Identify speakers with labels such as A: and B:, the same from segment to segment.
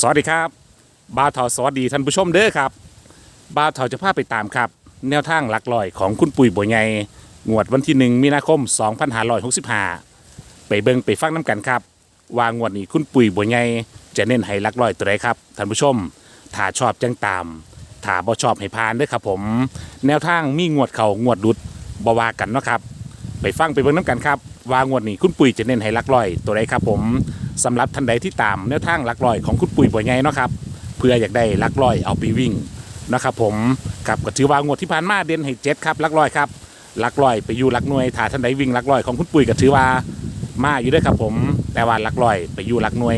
A: สวัสดีครับบาวเถาสวัสดีท่านผู้ชมเด้อครับ บาวเถาจะพาไปตามครับ แนวทางหลักลอยของคุณปุ๋ยบัวใหญ่งวดวันที่หนึ่งมีนาคม 2565 ไปเบิ่งไปฟังน้ำกันครับ ว่างวดนี้คุณปุ๋ยบัวใหญ่จะเน้นให้หลักลอยตัวใดครับท่านผู้ชมถ้าชอบจังตามถ้าบ่ชอบให้พานเด้อครับผม แนวทางมีงวดเขางวดดุดบวากันเนาะครับ ไปฟังไปเบิ่งน้ำกันครับว่างวดนี้คุณปุ๋ยจะเน้นให้หลักลอยตัวใดครับผม สำหรับท่านใดที่ตามแนวทางหลักลอยของคุณปุ๋ยบัวใหญ่เนาะครับเพื่ออยากได้หลักลอยเอาไปวิ่งนะครับผมครับก็ถือว่างวดที่ผ่านมาเด่นให้เจ็ดครับหลักลอยครับหลักลอยไปอยู่หลักหน่วยถ้าท่านใดวิ่งหลักลอยของคุณปุ๋ยก็ถือว่ามาอยู่ด้วยครับผม แต่ว่าหลักลอยไปอยู่หลักหน่วย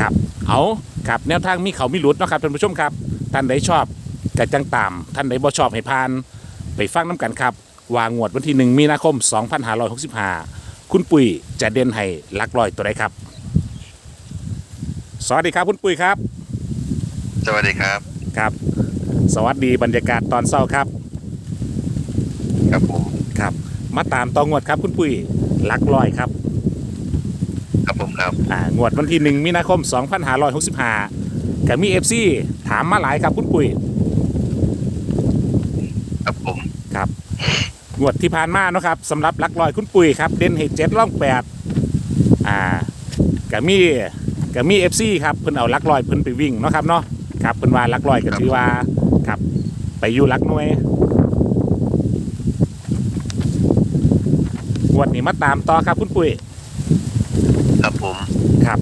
A: ครับเอาครับแนวทางมีเขามีหลุดนะครับท่านผู้ชมครับ ท่านใดชอบก็จังตาม ท่านใดบ่ชอบให้พาน ไปฟังน้ำกันครับวางงวดวันที่หนึ่งมีนาคม 2565 คุณปุ๋ยจะเด่นให้หลักลอยตัวใดครับ สวัสดีครับคุณปุ๋ยครับ
B: สวัสดีครับ
A: ครับ สวัสดีบรรยากาศตอนเช้าครับ
B: ครับผม
A: ครับ มาตามตองวดครับคุณปุ๋ยหลักลอยครับ
B: ครับผมครับ
A: อ่างวดวันที่หนึ่งมีนาคม 2565กับมีเอฟซีถามมาหลายครับคุณปุ๋ย
B: ครับผม
A: ครับ งวดที่ผ่านมาเนาะครับสำหรับหลักลอยคุณปุ๋ยครับ เด่นให้เจ็ดล่องแปดอ่ากับมี กับมีเอฟซีครับเพิ่นเอาหลักลอยเพิ่นไปวิ่งเนาะครับเนาะครับเพิ่นว่าหลักลอยก็ถือว่าครับไปอยู่หลักหน่วยงวดนี้มาตามต่อครับคุณปุ๋ย
B: ครับผม
A: ครับ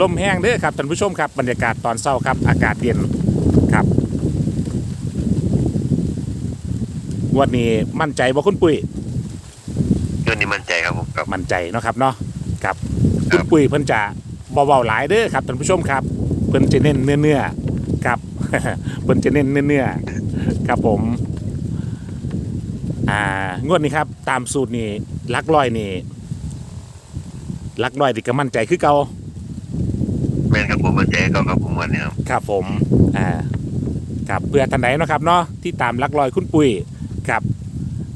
A: ลมแห้งเด้อครับท่านผู้ชมครับบรรยากาศตอนเช้าครับ อากาศเย็นครับงวันนี้มั่นใจบ่คุณปุ๋ย
B: เรื่องนี้มั่นใจ ครับผมครับ
A: มั่นใจเนาะครับเนาะครับ
B: ครั
A: คุ
B: บ
A: ณปุ๋ยเพิ่นจะเบาๆหลายเด้อครับท่านผู้ชมครับ เพิ่นจะเน้นเนื้อเนื้อๆครับ เพิ่นจะเน้นเนื้อเนื้อๆครับผมอ่างวดนี้ครับ ตามสูตรนี่ลักลอยนี่ลักลอยที่ก็มั่นใจคือเก่า
B: แม่นครับผมมั่นใจก็ครับผมวันนี้ครับ
A: ครับผมอ่าครับเพื่อท่านไหนเนาะครับเนาะที่ตามลักลอยคุณปุ๋ยครับ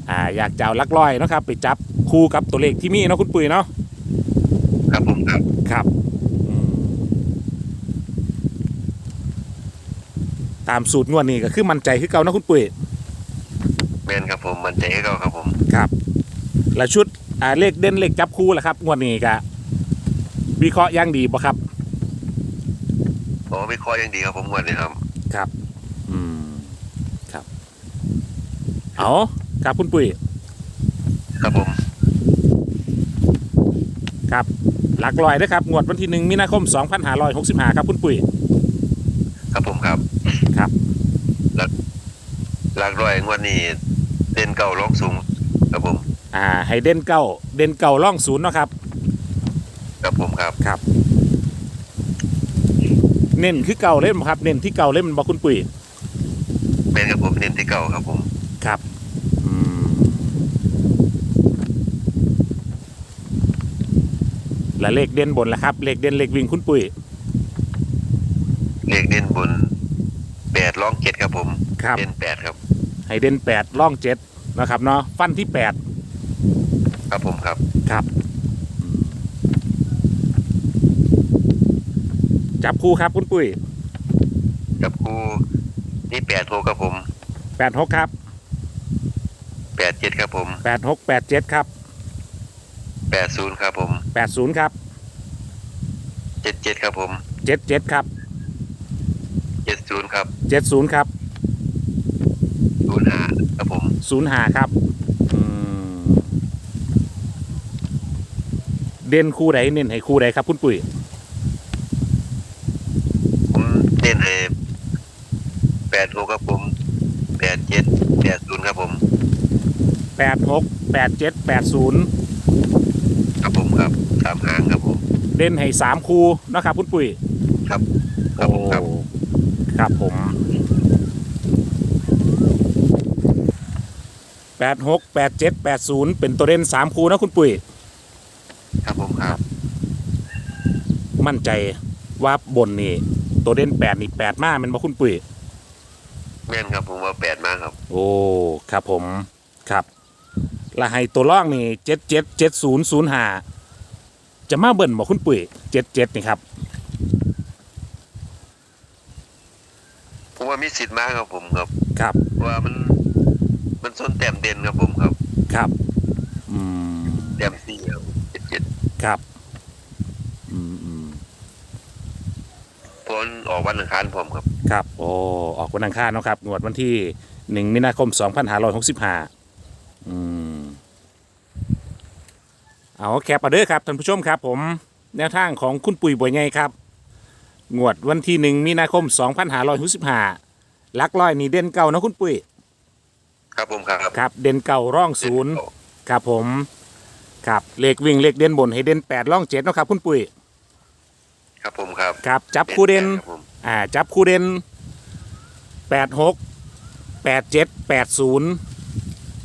A: อ่าอยากจะเอาลักลอยเนาะครับ ไปจับ คู่กับตัวเลขที่มีเนาะคุณปุ๋ยเนาะ
B: ครับผมครับ
A: ครับอืมตามสูตรงวดนี้ก็คือมั่นใจคือเก่านะคุณปุ๋ย
B: แม่นครับผมมั่นใจก็ครับผม
A: ครับ และชุดอ่าเลขเด่นเลขจับคู่ล่ะครับ งวดนี้ก็วิเคราะห์อย่างดีบ่ครับ
B: โอ้ไม่คอยยังดีครับผมวันนี้ครับ
A: ครับ อืม ครับ เอาครับคุณปุ๋ย
B: ครับผม
A: ครับหลักลอยนะครับงวดวันที่หนึ่งมีนาคม2565ครับคุณปุ๋ย
B: ครับผมครับ
A: ครับ
B: หลักหลักร้อยงวันนี้เด่นเก่าร้องสูงครับผม
A: อ่าให้เด่นเก้าเด่นเก้าล่องศูนย์เนาะครับ
B: ครับผมครับ
A: ครับ เน้นคือเก่าเล่นบ่ครับ เน้นที่เก่าเล่นมันบอกคุณปุ๋ย
B: แม่นครับผมเน้นที่เก่าครับผม
A: ครับอืม และเลขเด่นบนละครับ เลขเด่นเลขวิ่งคุณปุ๋ย
B: เลขเด่นบนแปดร้องเจ็ดครับผม
A: ครับ
B: เด่นแปดครับ
A: ให้เด่นแปดล่องเจ็ดนะครับเนาะฟันที่แปด
B: ครับผมครับ
A: ครับอืมจับคู่ครับคุณปุ๋ย
B: กับครูนี่แปดโทครับผม
A: แปดหกครับ
B: แปดเจ็ดครับผม
A: แปดหกแปดเจ็ดครับ
B: แปดศูนย์ครับผม
A: แปดศูนย์ครับ
B: เจ็ดเจ็ดครับผม
A: เจ็ดเจ็ดครับ
B: เจ็ดศูนย์ครับ
A: เจ็ดศูนย์ครับ
B: ศูนย์ห้าครับผม
A: ศูนย์หาครับอืมเด่นคู่ใดเน้นให้คู่ใดครับ คุณปุ๋ย
B: ผมเล่นให้แปดหกครับผมแปดเจ็ดแปดศูนย์ครับผม
A: แปดหกแปดเจ็ดแปดศูนย์
B: ครับผมครับสามหางครับผม
A: เด่นให้สามคู่นะครับคุณปุ๋ย
B: ครับครับผมครับ
A: โอ้ครับผมแปดหกแปดเจ็ดแปดศูนย์เป็นตัวเด่นสามคู่นะคุณปุ๋ย
B: ครับผมครับ
A: มั่นใจว่าบนนี่ตัวเด่นแปดนี่แปดมากมันบ่คุณปุ๋ย
B: แม่นครับผมว่าแปดมากครับ
A: โอ้ ครับผม ครับและให้ตัวล่องนี่เจ็ดเจ็ดเจ็ดศูนย์ศูนย์ห้า จะมาเบิ่นบอกคุณปุ๋ยเจ็ดเจ็ดนี่ครับ
B: ผมว่ามีสิทธิ์มากครับผมครับ
A: ครับ
B: เพราะว่ามันมันส้นแต้มเด่นครับผมครับ
A: ครับอืม
B: แต้มสี่ครับเจ็ดเจ็ด
A: ครับอืมอืม
B: เพราะมันออกวันอังคารผมครับ
A: ครับ โอ้ออกวันอังคารเนาะครับงวดวันที่หนึ่งมีนาคมสองพันห้าร้อยหกสิบห้าอืม เอาแคปเอาเด้อครับท่านผู้ชมครับผมแนวทางของคุณปุ๋ยบัวใหญ่ครับงวดวันที่หนึ่งมีนาคมสองพันห้าร้อยหกสิบห้าลักลอยนี่เด่นเก่านะคุณปุ๋ย
B: ครับผมครับ
A: ครับ เด่นเก่าร่องศูนย์ครับผมครับเลขวิ่งเลขเด่นบนให้เด่นแปดร่องเจ็ดเนาะครับ คุณปุ๋ย
B: ครับผมครับ
A: ครับจับคู่เด่น
B: ครับผม
A: อ่าจับคู่เด่นแปดหกแปดเจ็ดแปดศูนย์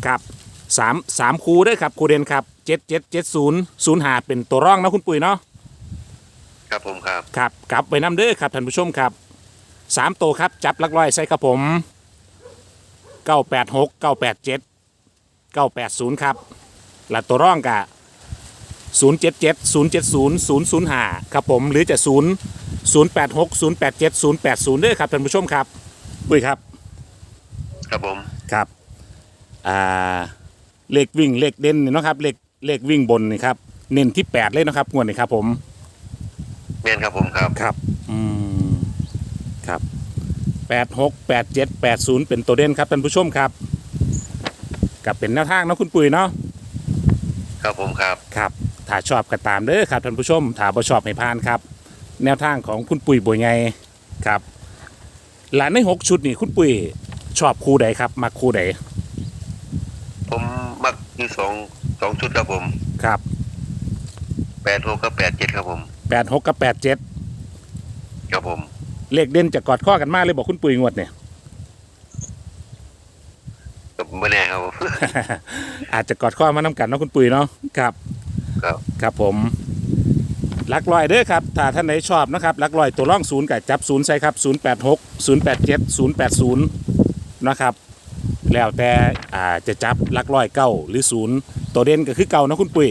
A: ครับสามสามคู่ด้วยครับคู่เด่นครับ เจ็ดเจ็ดเจ็ดศูนย์ศูนย์หาเป็นตัวร่องนะคุณปุ๋ยเนาะ
B: ครับผมครับ
A: ครับกลับไปน้ำเด้อครับท่านผู้ชมครับสามตัวครับจับลักร้อยใส่ครับผมเก้าแปดหกเก้าแปดเจ็ดเก้าแปดศูนย์ครับและตัวร่องกะศูนย์เจ็ดเจ็ดศูนย์เจ็ดศูนย์ศูนย์ศูนย์ห้าครับผมหรือจะศูนย์ศูนย์แปดหกศูนย์แปดเจ็ดศูนย์แปดศูนย์เด้อครับท่านผู้ชมครับปุ้ยครับ
B: ครับผม
A: ครับอ่าเลขวิ่งเลขเด่นนี่เนาะครับเลข เลขวิ่งบนนี่ครับเน้นที่แปดเลยเนาะครับงวดนี้ครับ ผม
B: แม่นครับผมครับ
A: ครับอืมครับแปดหกแปดเจ็ดแปดศูนย์เป็นตัวเด่นครับท่านผู้ชมครับกับเป็นแนวทางเนาะคุณปุ๋ยเนาะ
B: ครับผมครับ
A: ครับถ้าชอบก็ตามเด้อครับท่านผู้ชมถ้าบ่ชอบให้พานครับ แนวทางของคุณปุ๋ยบัวไงครับ หลานในหกชุดนี่คุณปุ๋ยชอบคู่ใดครับมาคู่ใด
B: ผมมักที่สอง สองชุดครับผม
A: ครับ
B: แปดหกกับแปดเจ็ดครับผม
A: แปดหกกับแปดเจ็ด
B: ครับผม
A: เลขเด่นจะกอดข้อกันมากเลยบอกคุณปุ๋ยงวดเนี่ย
B: กับไม่แน่ครับผม
A: อาจจะกอดข้อมาน้กันเนาะคุณปุ๋ยเนาะครับ
B: ครับ
A: ครับผมลักลอยเด้อครับถ้าท่านไหนชอบนะครับลักลอยตัวร่องศูนย์กับจับศูนย์ใส่ครับศูนย์แปดหกศูนย์แปดเจ็ดศูนย์แปดศูนย์นะครับ แล้วแต่อ่าจะจับลักลอยเก้าหรือศูนย์ ตัวเด่นก็คือเก่านะคุณปุ้ย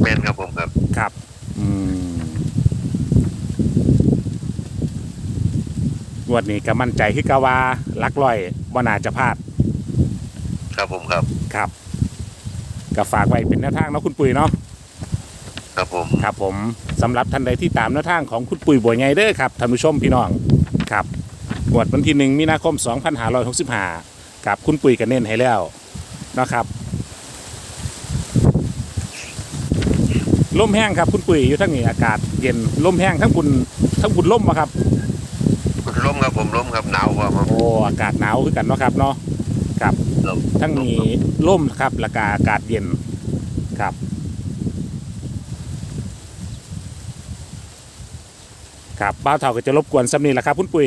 B: แม่นครับผมครับ
A: ครับอืมงวดนี้ก็มั่นใจคือเกาวาลักลอยบ่นาจะพลาด
B: ครับผมครับ
A: ครับก็ฝากไว้เป็นแนวทางเนาะคุณปุ้ยเนาะ
B: ครับผม
A: ครับผมสำหรับท่านใดที่ตามแนวทางของคุณปุ๋ยบัวไงเด้อครับท่านผู้ชมพี่น้องครับงวดวันที่หนึ่งมีนาคม 2565กับคุณปุ๋ยกันเน้นให้แล้วนะครับ ลมแห้งครับคุณปุ๋ยอยู่ทั้งนี้อากาศเย็นลมแห้งทั้งคุณทั้งคุณลมมาครับ
B: ล้มครับผมล้มครับหนาวกว่าครับ
A: โอ้อากาศหนาวคือกันเนาะครับเนาะครับ
B: ครับ
A: ทั้งมีลมครับและกาอากาศเย็นครับ ครับบ้าวเท่าก็จะรบกวนซ้ำนี้แหละครับ คุณปุ๋ย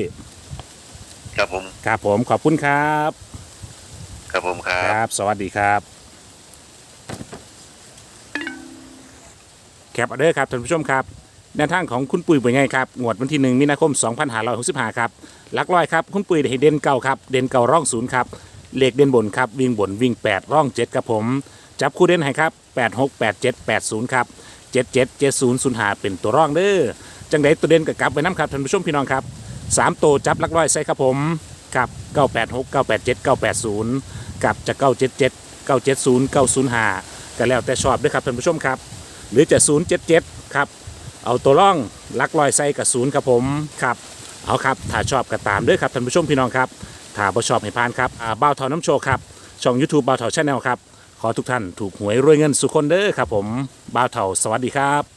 B: ครับผม
A: ครับผมขอบคุณครับ
B: ครับผมครั
A: ค
B: บ
A: รับ สวัสดีครับ แคปเอาเดอร์ครับท่านผู้ชมครับแนวทางของคุณปุ๋ยเป็นไงครับงวดวันที่หนึ่งมีนาคม 2565 ครับหลักร้อยครับคุณปุ๋ยให้เด่นเก่าครับเด่นเก่าร่องศูนย์ครับเลขเด่นบนครับวิ่งบนวิ่ง 8 ร่อง 7 ครับผม จับคู่เด่นให้ครับ 86 87 80 ครับ 77 70 0หาเป็นตัวร่องเด้อจังไดตัวเด่นกับกลับไปน้ำครับท่านผู้ชมพี่น้องครับสามตัวจับหลักร้อยใส่ครับผมครับ 986 987 980 กับจะ977 970 905ก็แล้วแต่ชอบด้วยครับท่านผู้ชมครับ หรือจะ 077 ครับ เอาตัวร่องลักลอยไซกับศูนย์ครับผมครับเอาครับถ้าชอบก็ตามด้วยครับท่านผู้ชมพี่น้องครับถ้าบ่ชอบให้พานครับอ่าบ้าวเถ่าน้ำโชว์ครับช่อง YouTube บ้าวเถ่าชาแนลครับขอทุกท่านถูกหวยรวยเงินสุขคนเด้อครับผมบ้าวเถ่าสวัสดีครับ